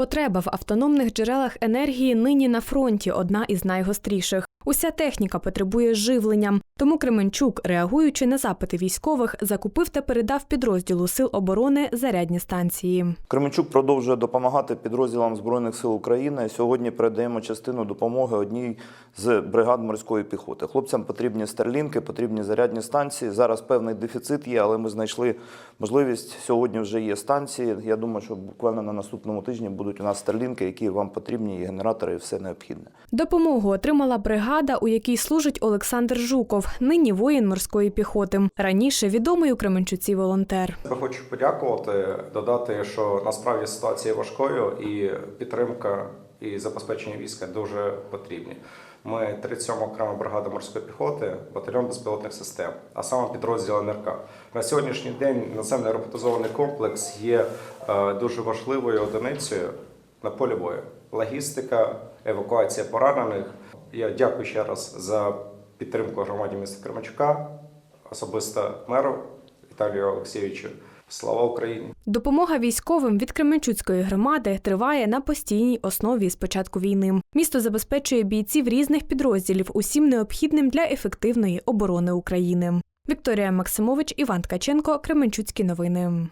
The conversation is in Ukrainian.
Потреба в автономних джерелах енергії нині на фронті одна із найгостріших. Уся техніка потребує живлення. Тому Кременчук, реагуючи на запити військових, закупив та передав підрозділу сил оборони зарядні станції. Кременчук продовжує допомагати підрозділам Збройних сил України. Сьогодні передаємо частину допомоги одній з бригад морської піхоти. Хлопцям потрібні старлінки, потрібні зарядні станції. Зараз певний дефіцит є, але ми знайшли можливість. Сьогодні вже є станції. Я думаю, що буквально на наступному тижні будуть у нас старлінки, які вам потрібні, і генератори, і все необхідне. Допомогу отримала бригада, у якій служить Олександр Жуков, нині воїн морської піхоти. Раніше відомий у Кременчуці волонтер. Хочу подякувати, додати, що насправді ситуація важкою і підтримка і забезпечення війська дуже потрібні. Ми 37 окрема бригада морської піхоти, батальйон безпілотних систем, а саме підрозділ НРК. На сьогоднішній день наземний роботизований комплекс є е, дуже важливою одиницею на полі бою. Логістика, евакуація поранених. Я дякую ще раз за підтримку громаді міста Кременчука, особисто меру Віталію Олексійовичу. Слава Україні! Допомога військовим від Кременчуцької громади триває на постійній основі з початку війни. Місто забезпечує бійців різних підрозділів усім необхідним для ефективної оборони України. Вікторія Максимович, Іван Ткаченко, Кременчуцькі новини.